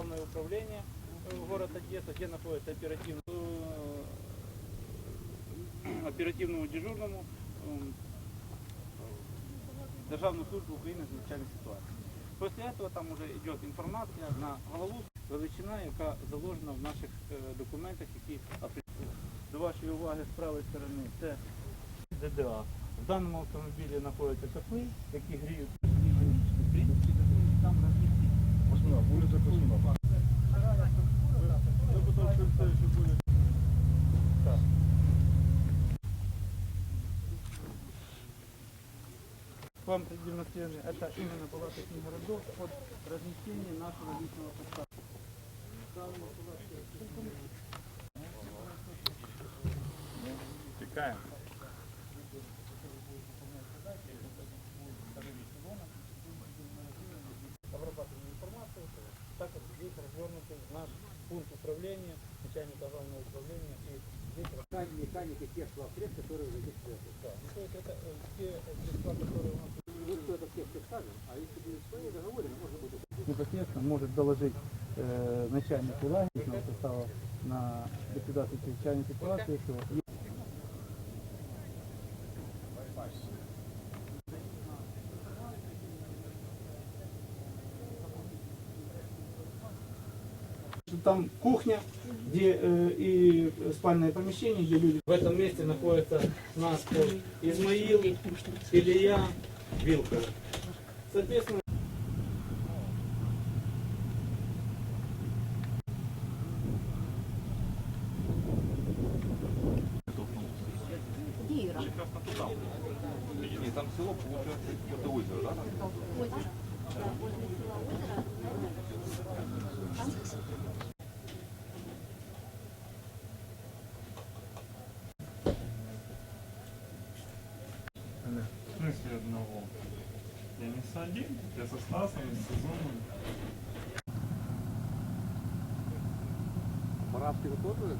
главное управление э, город Одесса, где находится оперативно, э, оперативному дежурному м, Державную службу Украины з надзвичайних ситуацій. Після этого там уже йде інформація на голову, величина, яка заложена в наших е, документах, які апрі- до вашої уваги з правої сторони це ДДА. В даному автомобілі знаходяться котли, які гріють Вам продемонстрировали, это именно была таких городов под размещение нашего личного состава. Тікаємо. Как здесь развернутый наш пункт управления, начальника главного управления и здесь Механи- Механика тех средств, которые уже здесь стоят. да. Ну, то есть это э, те средства, которые у нас Ну, что это всех скажем, а если будет свои договоры, можно будет непосредственно может доложить э, начальнику лагерного состава на ликвидацию чрезвычайной ситуации, что Там кухня, где э, и спальное помещение, где люди. В этом месте находится пост Измаил, Илья, Вилка. Соответственно, там село, виходить, це озеро, так? Озеро. Да, возле села озеро. В смысле одного? Я не с один, я со Стасом с Сезоном. Моравский вы